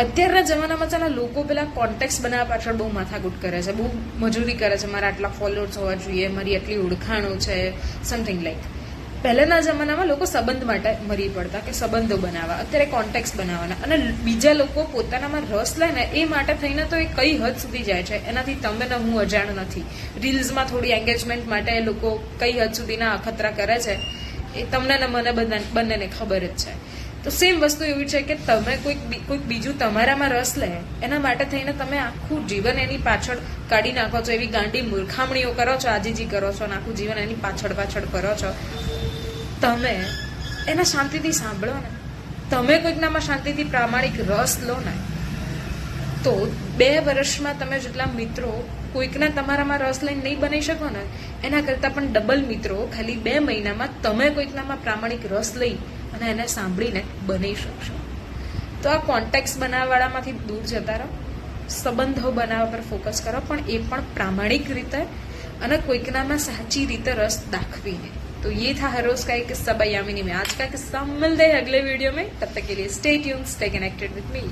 અત્યારના જમાનામાં ચાલો લોકો પેલા કોન્ટેક્ટ બનાવવા પાછળ બહુ માથાકૂટ કરે છે, બહુ મજૂરી કરે છે, મારા આટલા ફોલોઅર્સ હોવા જોઈએ, મારી આટલી ઓળખાણો છે સમથિંગ લાઈક પહેલાના જમાનામાં લોકો સંબંધ માટે મરી પડતા કે સંબંધો બનાવવા, અત્યારે કોન્ટેક્ટ બનાવવાના. અને બીજા લોકો પોતાનામાં રસ લે ને એ માટે થઈને તો એ કઈ હદ સુધી જાય છે, એનાથી તમે ને હું અજાણ નથી. રીલ્સમાં થોડી એન્ગેજમેન્ટ માટે લોકો કઈ હદ સુધીના અખતરા કરે છે, એ તમને ને મને બધા બંનેને ખબર જ છે. તો સેમ વસ્તુ એવી છે કે તમે કોઈક કોઈક બીજું તમારામાં રસ લે, એના માટે થઈને તમે આખું જીવન એની પાછળ કાઢી નાખો છો, એવી ગાંડી મૂર્ખામણીઓ કરો છો, આજીજી કરો છો અને આખું જીવન એની પાછળ પાછળ કરો છો. તમે એને શાંતિથી સાંભળો ને. તમે કોઈકનામાં શાંતિથી પ્રામાણિક રસ લો ને, તો બે વર્ષમાં તમે જેટલા મિત્રો કોઈકના તમારામાં રસ લઈને નહીં બની શકો ને, એના કરતાં પણ ડબલ મિત્રો ખાલી બે મહિનામાં તમે કોઈકનામાં પ્રામાણિક રસ લઈ અને એને સાંભળીને બની શકશો તો આ કોન્ટેક્ટ બનાવવાળામાંથી દૂર જતા રહો સંબંધો બનાવવા પર ફોકસ કરો પણ એ પણ પ્રામાણિક રીતે અને કોઈકનામાં સાચી રીતે રસ દાખવીને तो ये था हर रोज का एक किस्सा बाई यामिनी में आज का किस्सा मिलते हैं अगले वीडियो में तब तक के लिए stay tune stay connected with me